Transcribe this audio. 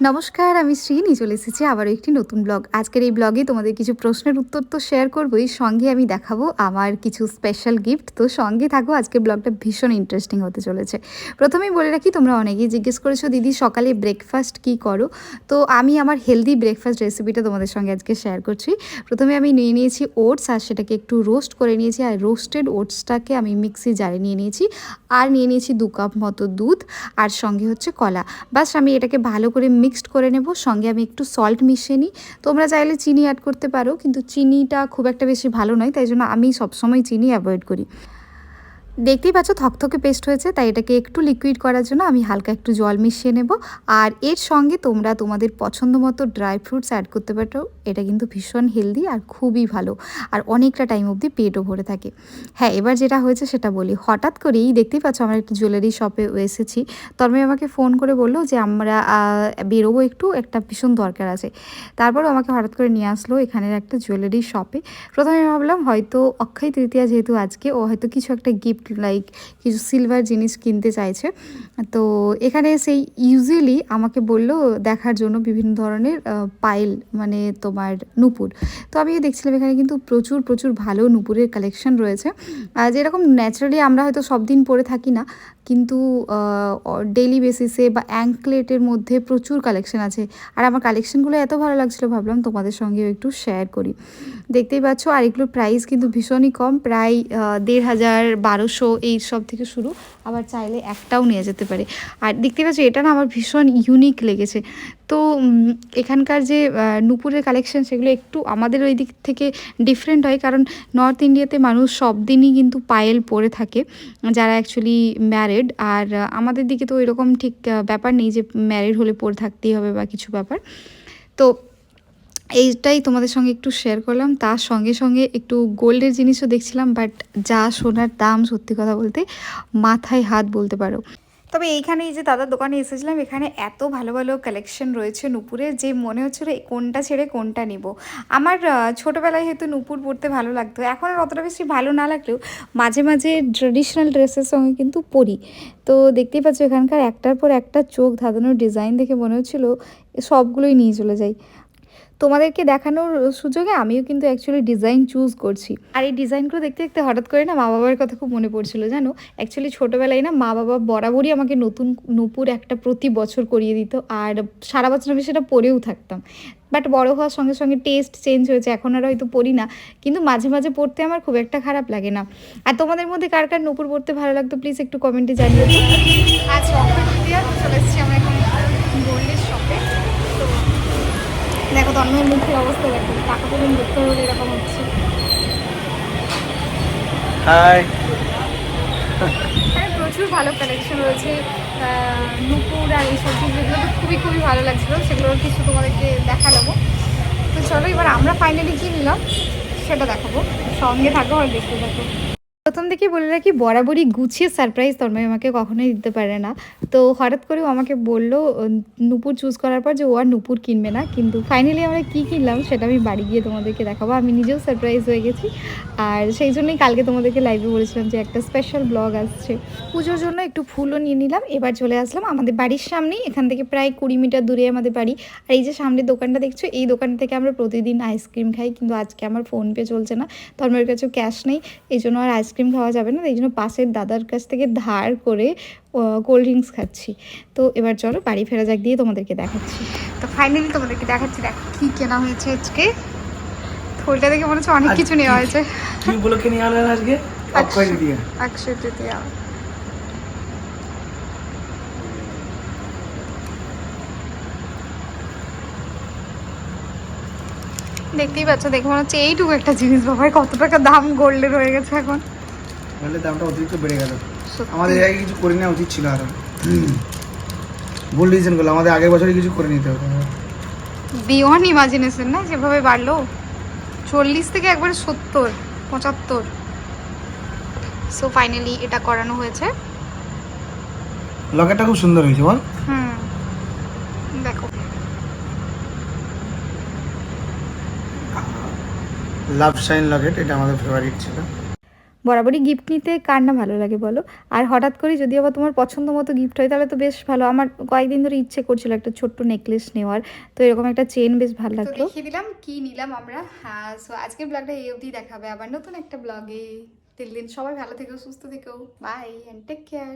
নমস্কার, আমি শ্রীনি চলে এসেছি আবারও একটি নতুন ব্লগ। আজকের এই ব্লগে তোমাদের কিছু প্রশ্নের উত্তর তো শেয়ার করবোই। সঙ্গে আমি দেখাবো আমার কিছু স্পেশাল গিফট তো সঙ্গে থাকো, আজকের ব্লগটা ভীষণ ইন্টারেস্টিং হতে চলেছে। প্রথমেই বলে রাখি, তোমরা অনেকেই জিজ্ঞেস করেছ, দিদি, সকালে ব্রেকফাস্ট কি করো? তো আমি আমার হেলদি ব্রেকফাস্ট রেসিপিটা তোমাদের সঙ্গে আজকে শেয়ার করছি। প্রথমে আমি নিয়ে নিয়েছি ওটস আর সেটাকে একটু রোস্ট করে নিয়েছি। আর রোস্টেড ওটসটাকে আমি মিক্সি জারে নিয়ে নিয়েছি। আর নিয়ে নিয়েছি দু কাপ মতো দুধ, আর সঙ্গে হচ্ছে কলা। বাস, আমি এটাকে ভালো করে মিক্সড করে নেব, সঙ্গে আমি একটু সল্ট মিশিয়ে নিই। তোমরা চাইলে চিনি অ্যাড করতে পারো, কিন্তু চিনিটা খুব একটা বেশি ভালো নয়, তাই জন্য আমি সবসময় চিনি অ্যাভয়েড করি। দেখতেই পাচ্ছ থকথকে পেস্ট হয়েছে, তাই এটাকে একটু লিকুইড করার জন্য আমি হালকা একটু জল মিশিয়ে নেব। আর এর সঙ্গে তোমরা তোমাদের পছন্দ মতো ড্রাই ফ্রুটস অ্যাড করতে পারো, এটা কিন্তু ভীষণ হেলদি আর খুবই ভালো। আর অনেকটা টাইম অবধি পেটও ভরে থাকে। হ্যাঁ এবার যেটা হয়েছে সেটা বলি। হঠাৎ করেই দেখতেই পাচ্ছ আমরা একটু জুয়েলারি শপে এসেছি। তন্ময় আমাকে ফোন করে বলল যে, আমরা বেরোবো একটু, একটা ভীষণ দরকার আছে। তারপরও আমাকে হঠাৎ করে নিয়ে আসলো এখানের একটা জুয়েলারি শপে প্রথমে ভাবলাম হয়তো অক্ষয় তৃতীয়া যেহেতু আজকে, ও হয়তো কিছু একটা গিফট লাইক কিছু সিলভার জিনিস কিনতে চাইছে। তো এখানে সেই ইউজুয়ালি আমাকে বলল, দেখার জন্য বিভিন্ন ধরনের পাইল মানে তোমার নুপুর। তো আমি দেখছিলাম এখানে কিন্তু প্রচুর প্রচুর ভালো নুপুরের কালেকশন রয়েছে। আর যেরকম ন্যাচারালি আমরা হয়তো সব দিন পরে থাকি না, কিন্তু ডেলি বেসিসে বা অ্যাঙ্কলেটের মধ্যে প্রচুর কালেকশন আছে। আর আমার কালেকশনগুলো এত ভালো লাগছিল, ভাবলাম তোমাদের সঙ্গেও একটু শেয়ার করি। দেখতেই পাচ্ছ আর এগুলোর প্রাইস কিন্তু ভীষণই কম, প্রায় দেড় হাজার বারোশো এই সব থেকে শুরু। আবার চাইলে একটাও নিয়ে যেতে পারে। আর দেখতে পাচ্ছ, এটা না আমার ভীষণ ইউনিক লেগেছে। তো এখানকার যে নুপুরের কালেকশন সেগুলো একটু আমাদের ওই দিক থেকে ডিফারেন্ট হয়। কারণ নর্থ ইন্ডিয়াতে মানুষ সব দিনই কিন্তু পায়েল পরে থাকে, যারা অ্যাকচুয়ালি ম্যারিড আর আমাদের দিকে তো এরকম ঠিক ব্যাপার নেই যে ম্যারিড হলে পরে থাকতেই হবে বা কিছু ব্যাপার। তো এইটাই তোমাদের সঙ্গে একটু শেয়ার করলাম। তার সঙ্গে সঙ্গে একটু গোল্ডের জিনিসও দেখছিলাম বাট যা সোনার দাম সত্যি কথা বলতে মাথায় হাত বলতে পারো। তবে এইখানে এই যে দাদার দোকানে এসেছিলাম, এখানে এত ভালো ভালো কালেকশন রয়েছে নুপুরের, যে মনে হচ্ছিল কোনটা ছেড়ে কোনটা নিব। আমার ছোটোবেলায় হয়তো নুপুর পরতে ভালো লাগতো, এখন আর অতটা বেশি ভালো না লাগলেও মাঝে মাঝে ট্রেডিশনাল ড্রেসের সঙ্গে কিন্তু পরি। তো দেখতেই পাচ্ছ এখানকার একটার পর একটা চোখ ধাঁধানোর ডিজাইন দেখে মনে হচ্ছিল সবগুলোই নিয়ে চলে যাই। তোমাদেরকে দেখানোর সুযোগে আমিও কিন্তু অ্যাকচুয়ালি ডিজাইন চুজ করছি। আর এই ডিজাইনগুলো দেখতে দেখতে হঠাৎ করে না মা বাবার কথা খুব মনে পড়ছিল, জানো? অ্যাকচুয়ালি ছোটোবেলায় না মা বাবা বরাবরই আমাকে নতুন নূপুর একটা প্রতি বছর করিয়ে দিত, আর সারা বছর আমি সেটা পরেও থাকতাম। বাট বড় হওয়ার সঙ্গে সঙ্গে টেস্ট চেঞ্জ হয়েছে, এখন আর হয়তো পড়ি না, কিন্তু মাঝে মাঝে পড়তে আমার খুব একটা খারাপ লাগে না। আর তোমাদের মধ্যে কার কার নূপুর পড়তে ভালো লাগতো প্লিজ একটু কমেন্টে জানিয়ে তো চলে এসেছি আমরা এখন। দেখো তন্ময়ের মুখের অবস্থা দেখো টাকা পর্যন্ত দেখতে হলে এরকম হচ্ছে। হাই এখানে প্রচুর ভালো কালেকশন রয়েছে নুপুর আর এইসব যেগুলো তো খুবই খুবই ভালো লাগছিল সেগুলোর কিছু তোমাদেরকে দেখালাম। তো চলো এবার আমরা ফাইনালি কী নিলাম সেটা দেখাবো। সঙ্গে থাকো আর দেখতে থাকো। প্রথম থেকে বলে রাখি, বরাবরই গুছিয়ে সারপ্রাইজ তন্ময় আমাকে কখনোই দিতে পারে না। তো হঠাৎ করে ও আমাকে বলল, নুপুর চুজ করার পর যে ও আর নুপুর কিনবে না, কিন্তু ফাইনালি আমরা কী কিনলাম সেটা আমি বাড়ি গিয়ে তোমাদেরকে দেখাবো। আমি নিজেও সারপ্রাইজ হয়ে গেছি। আর সেই জন্যই কালকে তোমাদেরকে লাইভে বলেছিলাম যে একটা স্পেশাল ব্লগ আসছে। পুজোর জন্য একটু ফুলও নিয়ে নিলাম, এবার চলে আসলাম আমাদের বাড়ির সামনেই, এখান থেকে প্রায় কুড়ি মিটার দূরে আমাদের বাড়ি। আর এই যে সামনের দোকানটা দেখছ, এই দোকান থেকে আমরা প্রতিদিন আইসক্রিম খাই, কিন্তু আজকে আমার ফোনপে চলছে না, তন্ময়ের কাছেও ক্যাশ নেই, এই জন্য আর আইসক্রিম খাওয়া যাবে না এই জন্য পাশের দাদার কাছ থেকে ধার করে কোল্ড ড্রিঙ্কস খাচ্ছি। তো এবার চলো বাড়ি ফেরা যাক দিয়ে তোমাদেরকে দেখাচ্ছি। তো ফাইনালি তোমাদেরকে দেখাচ্ছি দেখ কী কেনা হয়েছে আজকে। থলটা দেখে মনে হচ্ছে অনেক কিছু নেওয়া হয়েছে। কি আজকে? অক্ষয় তৃতীয়া অক্ষয় তৃতীয়া দেখতেই পাচ্ছ দেখে মনে হচ্ছে এইটুকু একটা জিনিস বাবাই কত টাকা দাম গোল্ডের হয়ে গেছে এখন। বললে দামটা অতিরিক্ত বেড়ে গেল। আমাদের আগে কিছু করে নেওয়া উচিত ছিল আরও। ভুল ডিসিশন করল আমাদের আগের বছরই কিছু করে নিতে হতো। বিয়ন ইমাজিনেশন না? যেভাবে বাড়লো। চল্লিশ থেকে একবারে সত্তর পঁচাত্তর। সো ফাইনালি এটা করানো হয়েছে। লকেটটা খুব সুন্দর হয়েছে বল। হুম। দেখো। লাভ শাইন লকেট এটা আমাদের ফেভারিট ছিল। বরাবরই গিফট নিতে কার না ভালো লাগে বলো? আর হঠাৎ করে যদি আবার তোমার পছন্দ মতো গিফট হয় তাহলে তো বেশ ভালো। আমার কয়েকদিন ধরে ইচ্ছে করছিল একটা ছোট্ট নেকলেস নেওয়ার। তো এরকম একটা চেন বেশ ভালো লাগল দেখিয়ে দিলাম কি নিলাম আমরা। হ্যাঁ সো আজকের ব্লগটা এই অবধি দেখাবে। আবার নতুন একটা ব্লগে তিল দিন সবাই ভালো থেকো সুস্থ থেকো। By and take care